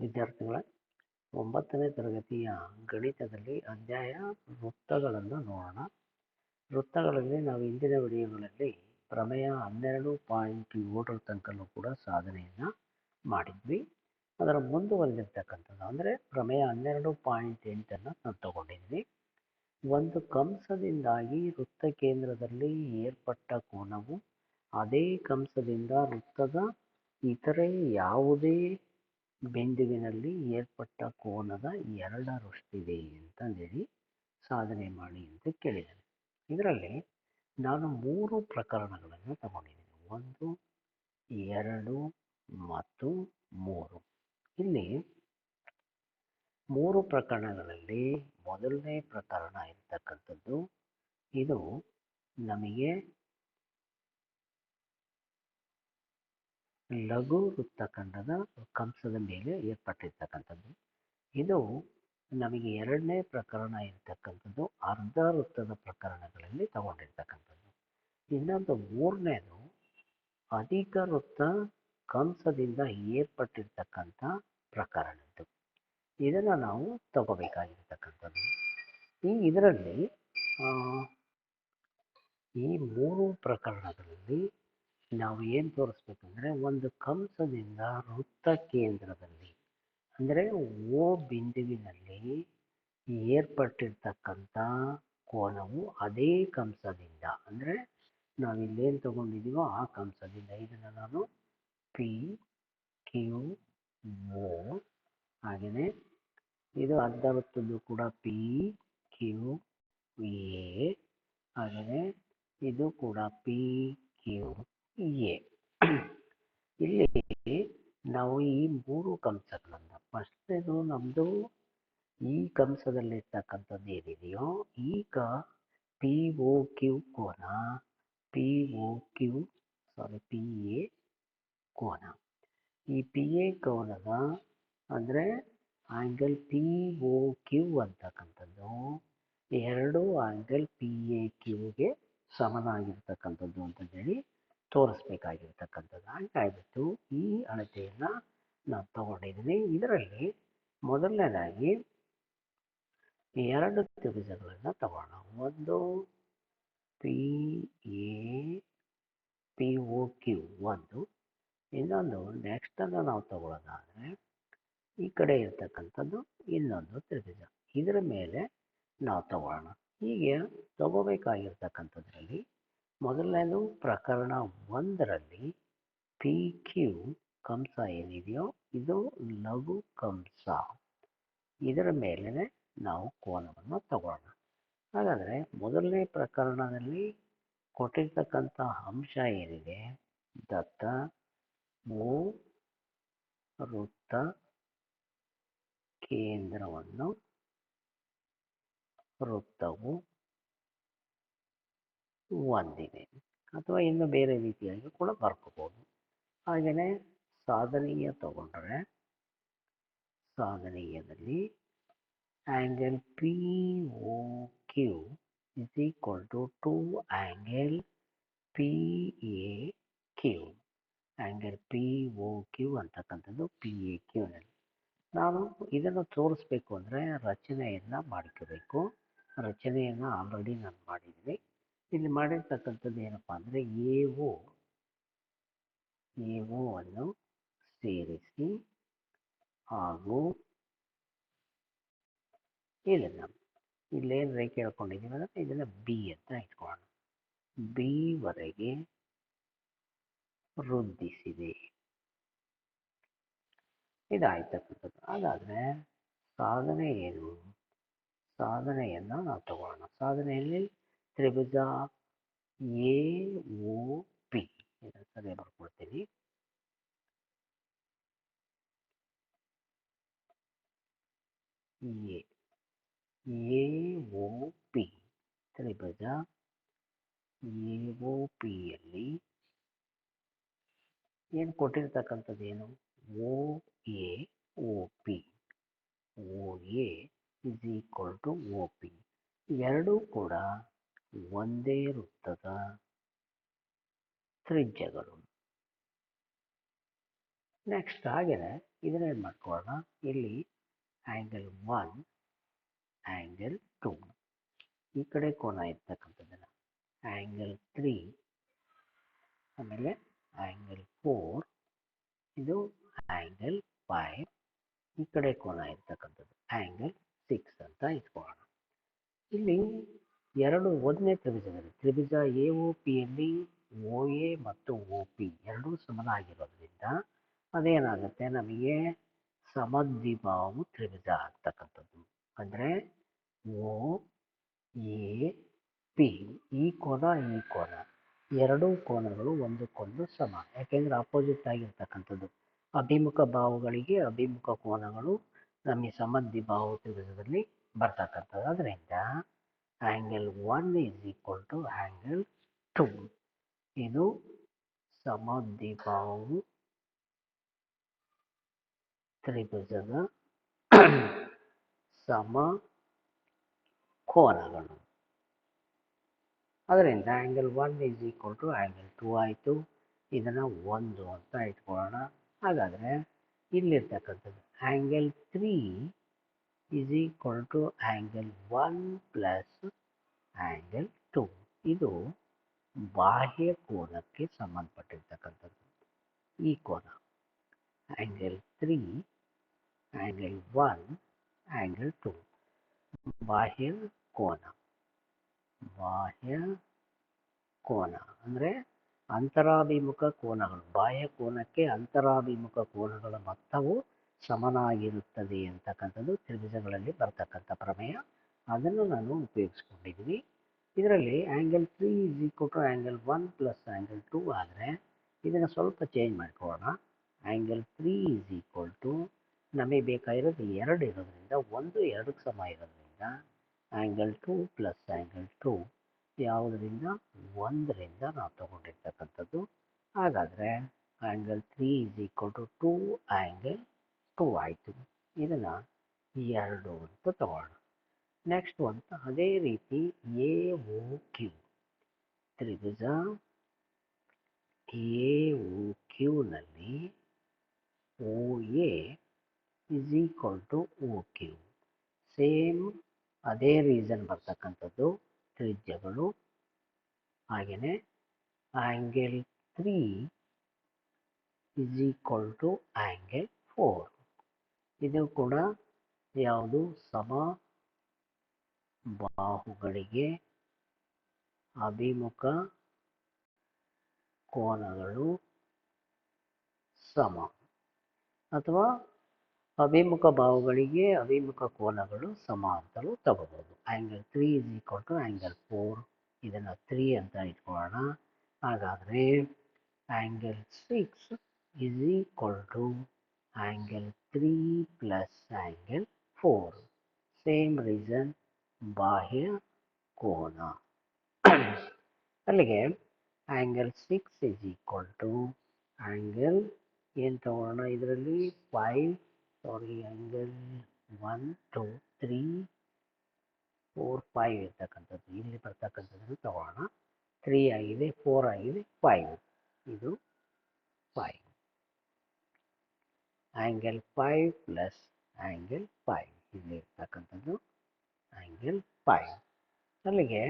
ವಿದ್ಯಾರ್ಥಿಗಳ ಒಂಬತ್ತನೇ ತರಗತಿಯ ಗಣಿತದಲ್ಲಿ ಅಧ್ಯಾಯ ವೃತ್ತಗಳನ್ನು ನೋಡೋಣ. ವೃತ್ತಗಳಲ್ಲಿ ನಾವು ಹಿಂದಿನ ವಿಡಿಯೋಗಳಲ್ಲಿ ಪ್ರಮೇಯ ಹನ್ನೆರಡು ಪಾಯಿಂಟ್ ಏಳರ ತನಕನೂ ಕೂಡ ಸಾಧನೆಯನ್ನು ಮಾಡಿದ್ವಿ. ಅದರ ಮುಂದುವರೆದಿರ್ತಕ್ಕಂಥದ್ದು ಅಂದರೆ ಪ್ರಮೇಯ ಹನ್ನೆರಡು ಪಾಯಿಂಟ್ ಎಂಟನ್ನು ನಾವು ತಗೊಂಡಿದ್ವಿ. ಒಂದು ಕಂಸದಿಂದಾಗಿ ವೃತ್ತ ಕೇಂದ್ರದಲ್ಲಿ ಏರ್ಪಟ್ಟ ಕೋನವು ಅದೇ ಕಂಸದಿಂದ ವೃತ್ತದ ಇತರೆ ಯಾವುದೇ ಬಿಂದುವಿನಲ್ಲಿ ಏರ್ಪಟ್ಟ ಕೋನದ ಎರಡರಷ್ಟಿದೆ ಅಂತಂದೇಳಿ ಸಾಧನೆ ಮಾಡಿ ಅಂತ ಕೇಳಿದ್ದಾರೆ ಇದರಲ್ಲಿ ನಾನು ಮೂರು ಪ್ರಕರಣಗಳನ್ನು ತಗೊಂಡಿದ್ದೀನಿ. ಒಂದು, ಎರಡು ಮತ್ತು ಮೂರು. ಇಲ್ಲಿ ಮೂರು ಪ್ರಕರಣಗಳಲ್ಲಿ ಮೊದಲನೇ ಪ್ರಕರಣ ಇರ್ತಕ್ಕಂಥದ್ದು, ಇದು ನಮಗೆ ಲಘು ವೃತ್ತಖಂಡದ ಕಂಸದ ಮೇಲೆ ಏರ್ಪಟ್ಟಿರ್ತಕ್ಕಂಥದ್ದು. ಇದು ನಮಗೆ ಎರಡನೇ ಪ್ರಕರಣ ಇರ್ತಕ್ಕಂಥದ್ದು. ಅರ್ಧ ವೃತ್ತದ ಪ್ರಕರಣಗಳಲ್ಲಿ ತಗೊಂಡಿರ್ತಕ್ಕಂಥದ್ದು. ಇನ್ನೊಂದು ಮೂರನೇದು, ಅಧಿಕ ವೃತ್ತ ಕಂಸದಿಂದ ಏರ್ಪಟ್ಟಿರ್ತಕ್ಕಂಥ ಪ್ರಕರಣದ್ದು. ಇದನ್ನು ನಾವು ತಗೋಬೇಕಾಗಿರ್ತಕ್ಕಂಥದ್ದು. ಈ ಇದರಲ್ಲಿ ಈ ಮೂರು ಪ್ರಕರಣಗಳಲ್ಲಿ ನಾವು ಏನು ತೋರಿಸ್ಬೇಕಂದ್ರೆ ಒಂದು ಕಂಸದಿಂದ ವೃತ್ತ ಕೇಂದ್ರದಲ್ಲಿ ಅಂದರೆ ಓ ಬಿಂದುವಿನಲ್ಲಿ ಏರ್ಪಟ್ಟಿರ್ತಕ್ಕಂಥ ಕೋನವು ಅದೇ ಕಂಸದಿಂದ, ಅಂದರೆ ನಾವಿಲ್ಲೇನು ತಗೊಂಡಿದ್ದೀವೋ ಆ ಕಂಸದಿಂದ. ಇದನ್ನು ನಾನು ಪಿ, ಕ್ಯೂ, ಓ ಹಾಗೆಯೇ ಇದು ಅರ್ಧ ವೃತ್ತದ್ದು ಕೂಡ ಪಿ, ಕ್ಯೂ, ಎ ಹಾಗೆಯೇ ಇದು ಕೂಡ ಪಿ, ಕ್ಯೂ. ಎ ಇಲ್ಲಿ ನಾವು ಈ ಮೂರು ಕಂಸಗಳನ್ನು ಇದು ನಮ್ಮದು ಈ ಕಂಸದಲ್ಲಿರ್ತಕ್ಕಂಥದ್ದು ಏನಿದೆಯೋ ಈಗ ಪಿ ಒ ಕ್ಯೂ ಕೋನ P O Q sorry P A ಕೋನ. ಈ ಪಿ ಎ ಕೋನದ ಅಂದರೆ ಆ್ಯಂಗಲ್ ಪಿ ಒ ಕ್ಯೂ ಅಂತಕ್ಕಂಥದ್ದು ಎರಡು ಆ್ಯಂಗಲ್ ಪಿ ಎ ಕ್ಯೂಗೆ ಸಮನಾಗಿರ್ತಕ್ಕಂಥದ್ದು ಅಂತಂದೇಳಿ ತೋರಿಸ್ಬೇಕಾಗಿರ್ತಕ್ಕಂಥದ್ದು ಹಾಗಾಗಿಬಿಟ್ಟು ಈ ಅಳತೆಯನ್ನು ನಾನು ತಗೊಂಡಿದ್ದೀನಿ ಇದರಲ್ಲಿ ಮೊದಲನೇದಾಗಿ ಎರಡು ತ್ರಿಭುಜಗಳನ್ನು ತಗೋಣ. ಒಂದು P A P O Q ಒಂದು. ಇನ್ನೊಂದು ನೆಕ್ಸ್ಟನ್ನು ನಾವು ತಗೊಳ್ಳೋದಾದರೆ ಈ ಕಡೆ ಇರ್ತಕ್ಕಂಥದ್ದು ಇನ್ನೊಂದು ತ್ರಿಭುಜ. ಇದರ ಮೇಲೆ ನಾವು ತಗೊಳ್ಳೋಣ ಹೀಗೆ ತಗೋಬೇಕಾಗಿರ್ತಕ್ಕಂಥದ್ರಲ್ಲಿ ಮೊದಲನೇದು ಪ್ರಕರಣ ಒಂದರಲ್ಲಿ ಪಿ ಕ್ಯೂ ಕಂಸ ಏನಿದೆಯೋ ಇದು ಲಘು ಕಂಸ. ಇದರ ಮೇಲೆ ನಾವು ಕೋನವನ್ನು ತಗೊಳ್ಳೋಣ. ಹಾಗಾದರೆ ಮೊದಲನೇ ಪ್ರಕರಣದಲ್ಲಿ ಕೊಟ್ಟಿರ್ತಕ್ಕಂಥ ಅಂಶ ಏನಿದೆ? ದತ್ತ, ಮೂ, ವೃತ್ತ, ಕೇಂದ್ರವನ್ನು ವೃತ್ತವು ಹೊಂದಿದೆ ಅಥವಾ ಇನ್ನು ಬೇರೆ ರೀತಿಯಾಗಿ ಕೂಡ ಬರ್ಕೋಬೋದು ಹಾಗೆಯೇ ಸಾಧನೀಯ ತಗೊಂಡ್ರೆ ಸಾಧನೀಯದಲ್ಲಿ angle P O Q is equal to two angle P A Q angle P O Q ಅಂತಕ್ಕಂಥದ್ದು ಪಿ ಎ ಕ್ಯೂನಲ್ಲಿ ನಾನು ಇದನ್ನು ತೋರಿಸ್ಬೇಕು ಅಂದರೆ ರಚನೆಯನ್ನು ಮಾಡ್ಕೋಬೇಕು. ರಚನೆಯನ್ನು ಆಲ್ರೆಡಿ ನಾನು ಮಾಡಿದ್ದೀನಿ. ಇಲ್ಲಿ ಮಾಡಿರ್ತಕ್ಕಂಥದ್ದು ಏನಪ್ಪ ಅಂದರೆ ಎಒ ಎ ಒ ಅನ್ನು ಸೇರಿಸಿ ಹಾಗೂ ಇದನ್ನು ಇಲ್ಲೇನು ರೇಖೆ ಹೇಳ್ಕೊಂಡಿದ್ದೀವಿ ಅಂದರೆ ಇದನ್ನು ಬಿ ಅಂತ ಇಟ್ಕೊಳ್ಳೋಣ. ಬಿವರೆಗೆ ವೃದ್ಧಿಸಿದೆ. ಇದಾಯ್ತಕ್ಕಂಥದ್ದು. ಹಾಗಾದರೆ ಸಾಧನೆ ಏನು? ಸಾಧನೆಯನ್ನು ನಾವು ತಗೊಳ್ಳೋಣ. ಸಾಧನೆಯಲ್ಲಿ ತ್ರಿಭುಜ ಎ ಒ ಪಿ. ಇದನ್ನು ಬರ್ಕೊಳ್ತೀನಿ ಎ ಎ ಒ ಪಿ. ತ್ರಿಭುಜ ಎ ಒ ಪಿಯಲ್ಲಿ ಏನು ಕೊಟ್ಟಿರ್ತಕ್ಕಂಥದ್ದು ಏನು? O, A O P. O, A, is equal to O P. ಎರಡೂ ಕೂಡ ಒಂದೇ ವೃತ್ತದ ತ್ರಿಜ್ಯಗಳು. ನೆಕ್ಸ್ಟ್ ಹಾಗೆಯೇ ಇದನ್ನೇನು ಮಾಡ್ಕೊಳ್ಳೋಣ ಇಲ್ಲಿ ಆ್ಯಂಗಲ್ ಒನ್ ಆ್ಯಂಗಲ್ ಟು ಈ ಕಡೆ ಕೋನ ಇರ್ತಕ್ಕಂಥದ್ದನ್ನು. ಆ್ಯಂಗಲ್ ತ್ರೀ ಆಮೇಲೆ ಆ್ಯಂಗಲ್ ಫೋರ್ ಇದು ಆ್ಯಂಗಲ್ ಫೈವ್ ಈ ಕಡೆ ಕೋನ ಇರ್ತಕ್ಕಂಥದ್ದು. ಆ್ಯಂಗಲ್ ಸಿಕ್ಸ್ ಅಂತ ಇಟ್ಕೊಳ್ಳೋಣ. ಇಲ್ಲಿ ಎರಡು ಒಂದನೇ ತ್ರಿಭುಜದಲ್ಲಿ, ತ್ರಿಭುಜ ಎ ಒ ಪಿಯಲ್ಲಿ ಒ ಎ ಮತ್ತು ಒ ಪಿ ಎರಡೂ ಸಮನಾಗಿರೋದ್ರಿಂದ ಅದೇನಾಗುತ್ತೆ? ನಮಗೆ ಸಮದ್ವಿಭಾವು ತ್ರಿಭುಜ ಆಗ್ತಕ್ಕಂಥದ್ದು. ಅಂದರೆ ಒ ಎ ಪಿ ಈ ಕೋನ ಈ ಕೋನ. ಎರಡೂ ಕೋನಗಳು ಒಂದಕ್ಕೊಂದು ಸಮ. ಯಾಕೆಂದರೆ ಅಪೋಸಿಟ್ ಆಗಿರ್ತಕ್ಕಂಥದ್ದು. ಅಭಿಮುಖ ಭಾವಗಳಿಗೆ ಅಭಿಮುಖ ಕೋನಗಳು ನಮಗೆ ಸಮದ್ವಿಭಾವು ತ್ರಿಭುಜದಲ್ಲಿ ಬರ್ತಕ್ಕಂಥದ್ದು. ಅದರಿಂದ angle one is equal to angle two ಇದು ಸಮದ್ವಿಬಾಹು ತ್ರಿಭುಜದ ಸಮ ಕೋನಗಳು. ಅದರಿಂದ angle one is equal to angle two ಆಯಿತು. ಇದನ್ನು ಒಂದು ಅಂತ ಇಟ್ಕೊಳ್ಳೋಣ. ಹಾಗಾದರೆ ಇಲ್ಲಿರ್ತಕ್ಕಂಥದ್ದು angle three is equal to angle one plus angle two ಇದು ಬಾಹ್ಯ ಕೋನಕ್ಕೆ ಸಂಬಂಧಪಟ್ಟಿರ್ತಕ್ಕಂಥದ್ದು. ಈ ಕೋನ angle three angle one angle two ಬಾಹ್ಯ ಕೋನ ಬಾಹ್ಯ ಕೋನ. ಅಂದರೆ ಅಂತರಾಭಿಮುಖ ಕೋನಗಳು, ಬಾಹ್ಯ ಕೋನಕ್ಕೆ ಅಂತರಾಭಿಮುಖ ಕೋನಗಳ ಮೊತ್ತವು ಸಮನಾಗಿರುತ್ತದೆ ಅಂತಕ್ಕಂಥದ್ದು ತ್ರಿಭುಜಗಳಲ್ಲಿ ಬರ್ತಕ್ಕಂಥ ಪ್ರಮೇಯ. ಅದನ್ನು ನಾನು ಉಪಯೋಗಿಸ್ಕೊಂಡಿದ್ದೀನಿ ಇದರಲ್ಲಿ angle three is equal to angle one plus angle two ಆದರೆ ಇದನ್ನು ಸ್ವಲ್ಪ ಚೇಂಜ್ ಮಾಡ್ಕೊಳ್ಳೋಣ. Angle three is equal to ನಮಗೆ ಬೇಕಾಗಿರೋದು ಎರಡು ಇರೋದ್ರಿಂದ ಒಂದು ಎರಡಕ್ಕೆ ಸಮ ಇರೋದ್ರಿಂದ angle two plus angle two ಯಾವುದರಿಂದ? ಒಂದರಿಂದ ನಾವು ತಗೊಂಡಿರ್ತಕ್ಕಂಥದ್ದು. ಹಾಗಾದರೆ angle three is equal to two angle two ಆಯಿತು ಇದನ್ನು ಎರಡು ಅಂತ ತಗೊಳ್ಳೋಣ ನೆಕ್ಸ್ಟ್ ಅಂತ ಅದೇ ರೀತಿ ಎ ಓ ಕ್ಯೂ ತ್ರಿಭುಜ A O ಕ್ಯೂನಲ್ಲಿ O A is equal to O Q same ಅದೇ ರೀಸನ್ ಬರ್ತಕ್ಕಂಥದ್ದು ತ್ರಿಜ್ಯಗಳು. ಹಾಗೆಯೇ angle three is equal to angle four ಇದು ಕೂಡ ಯಾವುದು ಸಮ ಬಾಹುಗಳಿಗೆ ಅಭಿಮುಖ ಕೋನಗಳು ಸಮ. ಅಥವಾ ಅಭಿಮುಖ ಬಾಹುಗಳಿಗೆ ಅಭಿಮುಖ ಕೋನಗಳು ಸಮ ಅಂತಲೂ ತಗೋಬೋದು. Angle three is equal to angle four ಇದನ್ನು ತ್ರೀ ಅಂತ ಇಟ್ಕೊಳ್ಳೋಣ. ಹಾಗಾದರೆ angle six is equal to angle three plus angle four same reason ಬಾಹ್ಯ ಕೋನ. ಅಲ್ಲಿಗೆ angle six is equal to angle ಏನು ತಗೊಳ್ಳೋಣ ಇದರಲ್ಲಿ? Five sorry angle one two three four five ಇರ್ತಕ್ಕಂಥದ್ದು. ಇಲ್ಲಿ ಬರ್ತಕ್ಕಂಥದ್ದನ್ನು ತಗೊಳ್ಳೋಣ. ತ್ರೀ ಆಗಿದೆ ಫೋರ್ ಆಗಿದೆ ಫೈವ್ ಇದು five angle five plus angle five ಇಲ್ಲಿ ಇರ್ತಕ್ಕಂಥದ್ದು ಆ್ಯಂಗಲ್ ಫೈವ್ ಅಲ್ಲಿಗೆ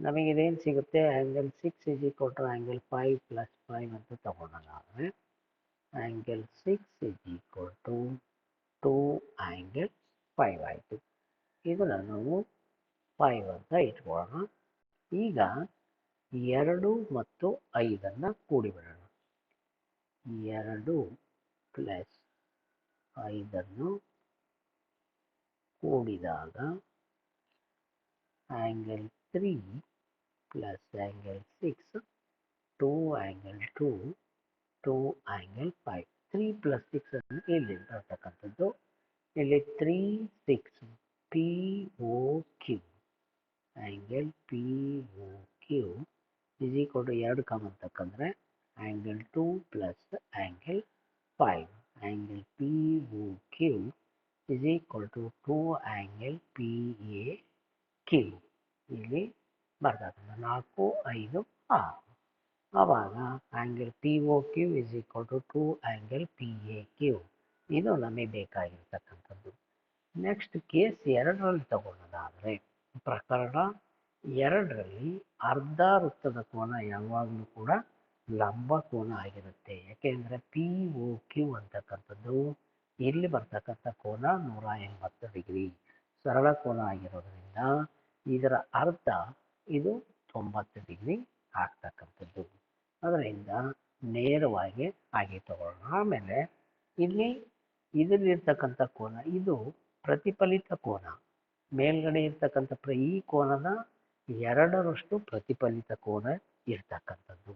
ನಮಗೆ ಇದೇನು ಸಿಗುತ್ತೆ? Angle six is equal to angle five plus five ಅಂತ ತಗೊಂಡಾದ್ರೆ angle six is equal to two angle five ಆಯಿತು. ಇದನ್ನು ನಾವು ಫೈವ್ ಅಂತ ಇಟ್ಕೊಳ್ಳೋಣ. ಈಗ ಎರಡು ಮತ್ತು ಐದನ್ನು ಕೂಡಿಬಿಡೋಣ. ಎರಡು ಪ್ಲಸ್ ಐದನ್ನು ಕೂಡಿದಾಗ angle three plus angle six two angle two two angle five three plus six ಅನ್ನು ಇಲ್ಲಿ ಬರ್ತಕ್ಕಂಥದ್ದು ಇಲ್ಲಿ three six P O Q angle P O Q is equal to ಎರಡು common ತಕ್ಕಂದ್ರೆ angle two plus angle five angle P O Q is equal to two angle P A Q ಇಲ್ಲಿ ಬರ್ತದೆ ನಾಲ್ಕು, ಐದು, ಆರು. ಆವಾಗ angle P O Q is equal to two angle P A Q ಇದು ನಮಗೆ ಬೇಕಾಗಿರ್ತಕ್ಕಂಥದ್ದು. Next case ಎರಡರಲ್ಲಿ ತಗೊಳ್ಳೋದಾದರೆ, ಪ್ರಕರಣ ಎರಡರಲ್ಲಿ ಅರ್ಧ ವೃತ್ತದ ಕೋನ ಯಾವಾಗಲೂ ಕೂಡ ಲಂಬ ಕೋನ ಆಗಿರುತ್ತೆ. ಯಾಕೆಂದರೆ ಪಿ ಒ ಕ್ಯೂ ಅಂತಕ್ಕಂಥದ್ದು ಇಲ್ಲಿ ಬರ್ತಕ್ಕಂಥ ಕೋನ ನೂರ ಎಂಬತ್ತು ಡಿಗ್ರಿ. ಸರಳ ಕೋನ ಆಗಿರೋದ್ರಿಂದ ಇದರ ಅರ್ಥ ಇದು ತೊಂಬತ್ತು ಡಿಗ್ರಿ ಆಗ್ತಕ್ಕಂಥದ್ದು. ಅದರಿಂದ ನೇರವಾಗಿ ಆಗಿ ತಗೊಳ್ಳೋಣ. ಆಮೇಲೆ ಇಲ್ಲಿ ಇದರಲ್ಲಿರ್ತಕ್ಕಂಥ ಕೋನ, ಇದು ಪ್ರತಿಫಲಿತ ಕೋನ. ಮೇಲ್ಗಡೆ ಇರ್ತಕ್ಕಂಥ ಪ್ರ, ಈ ಕೋನದ ಎರಡರಷ್ಟು ಪ್ರತಿಫಲಿತ ಕೋನ ಇರ್ತಕ್ಕಂಥದ್ದು.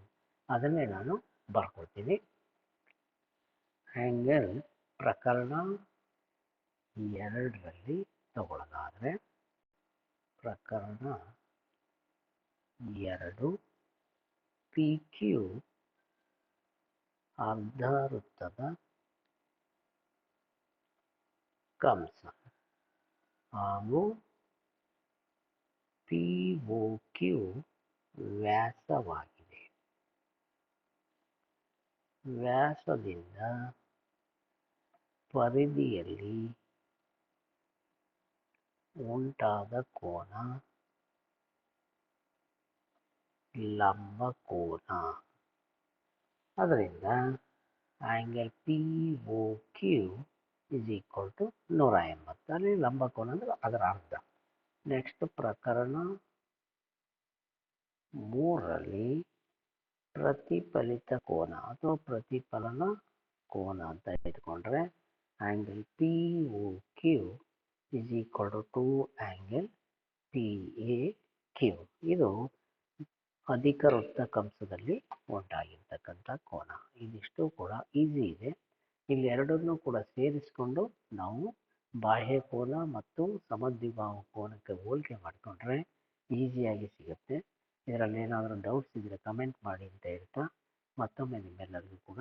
ಅದನ್ನೇ ನಾನು ಬರ್ಕೊಳ್ತೀನಿ ಆ್ಯಂಗಲ್ ಪ್ರಕರಣ ಎರಡರಲ್ಲಿ ತಗೊಳ್ಳೋದಾದರೆ ಪ್ರಕರಣ ಎರಡು ಪಿ ಕ್ಯೂ ಅರ್ಧ ವೃತ್ತದ ಕಂಸ ಹಾಗೂ ಪಿ ಒ ಕ್ಯೂ ವ್ಯಾಸವಾಗಿದೆ. ವ್ಯಾಸದಿಂದ ಪರಿಧಿಯಲ್ಲಿ ಉಂಟಾದ ಕೋನ ಲಂಬ ಕೋನ ಅದರಿಂದ angle P O Q is equal to ನೂರ ಎಂಬತ್ತು ಅಲ್ಲಿ ಲಂಬ ಕೋನ ಅಂದರೆ ಅದರ ಅರ್ಧ ನೆಕ್ಸ್ಟ್ ಪ್ರಕರಣ ಮೂರರಲ್ಲಿ ಪ್ರತಿಫಲಿತ ಕೋನ ಅಥವಾ ಪ್ರತಿಫಲನ ಕೋನ ಅಂತ ಇಟ್ಕೊಂಡ್ರೆ angle POQ is Q to equal to two angle P A Q ಇದು ಅಧಿಕ ವೃತ್ತ ಕಂಸದಲ್ಲಿ ಉಂಟಾಗಿರ್ತಕ್ಕಂಥ ಕೋನ. ಇದಿಷ್ಟು ಕೂಡ ಈಸಿ ಇದೆ. ಇಲ್ಲಿ ಎರಡನ್ನೂ ಕೂಡ ಸೇರಿಸಿಕೊಂಡು ನಾವು ಬಾಹ್ಯ ಕೋನ ಮತ್ತು ಸಮದ್ವಿಬಾಹು ಕೋನಕ್ಕೆ ಹೋಲಿಕೆ ಮಾಡಿಕೊಂಡ್ರೆ ಈಸಿಯಾಗಿ ಸಿಗುತ್ತೆ. ಇದರಲ್ಲಿ ಏನಾದರೂ ಡೌಟ್ಸ್ ಇದ್ದರೆ ಕಮೆಂಟ್ ಮಾಡಿ ಅಂತ ಹೇಳ್ತಾ ಮತ್ತೊಮ್ಮೆ ನಿಮ್ಮೆಲ್ಲರಿಗೂ ಕೂಡ